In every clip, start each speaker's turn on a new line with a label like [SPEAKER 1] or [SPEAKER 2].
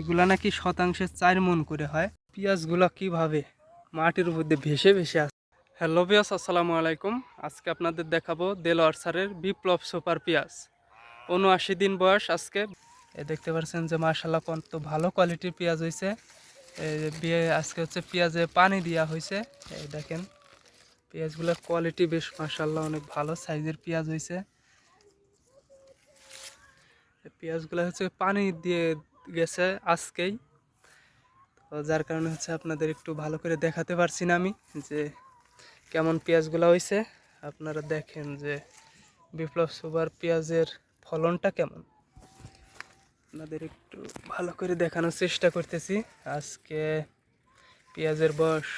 [SPEAKER 1] এগুলা নাকি শতাংশে চার মন করে হয়। পেঁয়াজগুলা কীভাবে মাটির মধ্যে ভেসে ভেসে আছে হ্যালো পিয়াস আসসালামু আলাইকুম। আজকে আপনাদের দেখাবো দেলোয়ার সারের বিপ্লব সুপার পেঁয়াজ। উনআশি দিন বয়স আজকে। এ দেখতে পাচ্ছেন যে মার্শাল্লাহ কত ভালো কোয়ালিটির পেঁয়াজ হয়েছে আজকে হচ্ছে পেঁয়াজে পানি দেওয়া হয়েছে এই দেখেন, পেঁয়াজগুলোর কোয়ালিটি বেশ মার্শাল্লাহ অনেক ভালো সাইজের পেঁয়াজ হয়েছে পেঁয়াজগুলো হচ্ছে পানি দিয়ে গেছে আজকেই। তো যার কারণে হচ্ছে আপনাদের একটু ভালো করে দেখাতে পারছি না আমি যে কেমন পেঁয়াজগুলো হয়েছে আপনারা দেখেন যে বিপ্লব সুপার পেঁয়াজের ফলনটা কেমন। আপনাদের একটু ভালো করে দেখানোর চেষ্টা করতেছি। আজকে পেঁয়াজের বয়স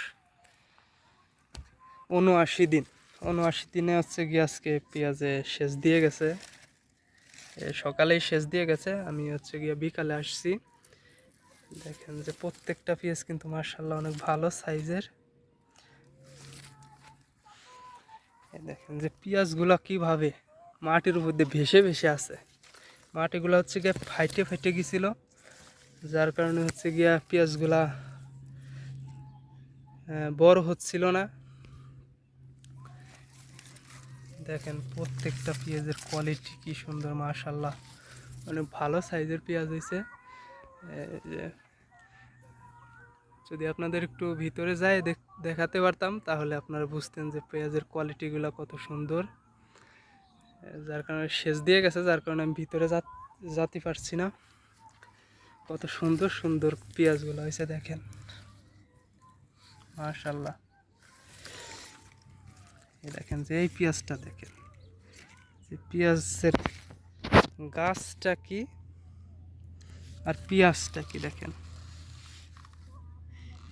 [SPEAKER 1] উনআশি দিন। উনআশি দিনে হচ্ছে গিয়ে আজকে পেঁয়াজে সেচ দিয়ে গেছে। সকালেই শেষ দিয়ে গেছে। আমি হচ্ছে গিয়ে বিকালে আসছি। দেখেন যে প্রত্যেকটা পেঁয়াজ কিন্তু মার্শাল্লাহ অনেক ভালো সাইজের। দেখেন যে পেঁয়াজগুলো কীভাবে মাটির মধ্যে ভেসে ভেসে আছে মাটিগুলো হচ্ছে গিয়ে ফাইটে ফাইটে গেছিল। যার কারণে হচ্ছে গিয়া পেঁয়াজগুলা বড় হচ্ছিল না। দেখেন প্রত্যেকটা পেঁয়াজের কোয়ালিটি কি সুন্দর মাশাল্লাহ অনেক ভালো সাইজের পেঁয়াজ হয়েছে যদি আপনাদের একটু ভিতরে যায় দেখ- দেখাতে পারতাম, তাহলে আপনারা বুঝতেন যে পেঁয়াজের কোয়ালিটিগুলো কত সুন্দর। যার কারণে সেচ দিয়ে গেছে, যার কারণে আমি ভিতরে যেতে পারছি না। কত সুন্দর সুন্দর পেঁয়াজগুলো হয়েছে দেখেন। মাশাল্লাহ এই দেখেন যে এই পেঁয়াজটা দেখেন। যে পেঁয়াজের গাছটা কি আর পেঁয়াজটা কি দেখেন।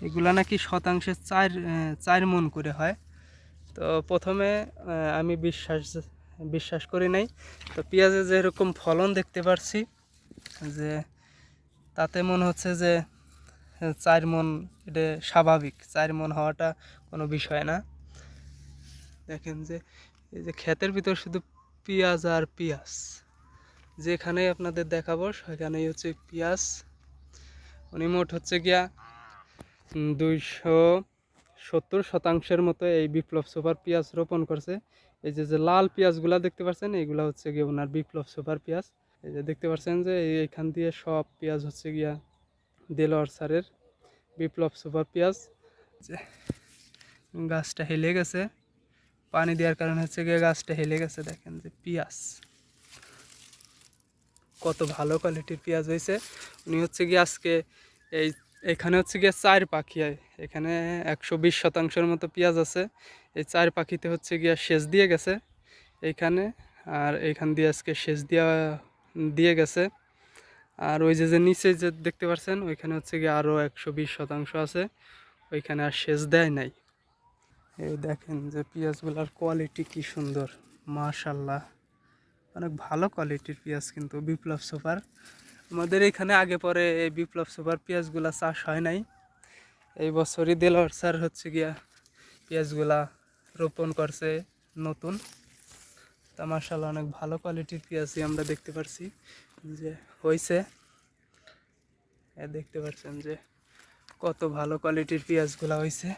[SPEAKER 1] এগুলা নাকি শতাংশে চার চার মন করে হয়। তো প্রথমে আমি বিশ্বাস বিশ্বাস করি নাই। তো পেঁয়াজে যেরকম ফলন দেখতে পারছি, যে তাতে মনে হচ্ছে যে, চার মন এটা স্বাভাবিক, চার মন হওয়াটা কোনো বিষয় না। দেখেন যে, এই যে ক্ষেতের ভিতর শুধু পেঁয়াজ আর পেঁয়াজ। যেখানে আপনাদের দেখাবো, সেখানেই হচ্ছে পেঁয়াজ। উনি মোট হচ্ছে গিয়া দুইশো সত্তর শতাংশের মতো এই বিপ্লব সুপার পেঁয়াজ রোপণ করছে। এই যে যে লাল পেঁয়াজগুলা দেখতে পাচ্ছেন, এইগুলা হচ্ছে গিয়ে ওনার বিপ্লব সুপার পেঁয়াজ। এই যে দেখতে পাচ্ছেন যে এইখান দিয়ে সব পেঁয়াজ হচ্ছে গিয়া দেলোয়ার সারের বিপ্লব সুপার পেঁয়াজ। গাছটা হেলে গেছে। পানি দেওয়ার কারণে হচ্ছে গিয়ে গাছটা হেলে গেছে, দেখেন যে পিঁয়াজ। কত ভালো কোয়ালিটির পেঁয়াজ হয়েছে। উনি হচ্ছে গিয়ে আজকে এই, এখানে হচ্ছে গিয়ে চার পাখি এখানে একশো বিশ শতাংশের মতো পেঁয়াজ আছে। এই চার পাখিতে হচ্ছে গিয়ে সেচ দিয়ে গেছে এইখানে আর এইখান দিয়ে আজকে সেচ দেওয়া, দিয়ে গেছে। আর ওই যে যে নিচে যে দেখতে পাচ্ছেন ওইখানে হচ্ছে গিয়ে আরও একশো বিশ শতাংশ আছে। ওইখানে আর সেচ দেয় নাই। এই দেখেন যে পেঁয়াজগুলোর কোয়ালিটি কি সুন্দর মাশাল্লাহ অনেক ভালো কোয়ালিটির পেঁয়াজ কিন্তু বিপ্লব সুপার। আমাদের এখানে আগে পরে এই বিপ্লব সুপার পেঁয়াজগুলা চাষ হয় নাই। এই বছরই দেলোয়ার স্যার হচ্ছে গিয়া পেঁয়াজগুলা রোপণ করছে নতুন। তা মার্শাল্লাহ অনেক ভালো কোয়ালিটির পেঁয়াজই আমরা দেখতে পারছি যে হয়েছে দেখতে পাচ্ছেন যে কত ভালো কোয়ালিটির পেঁয়াজগুলা হয়েছে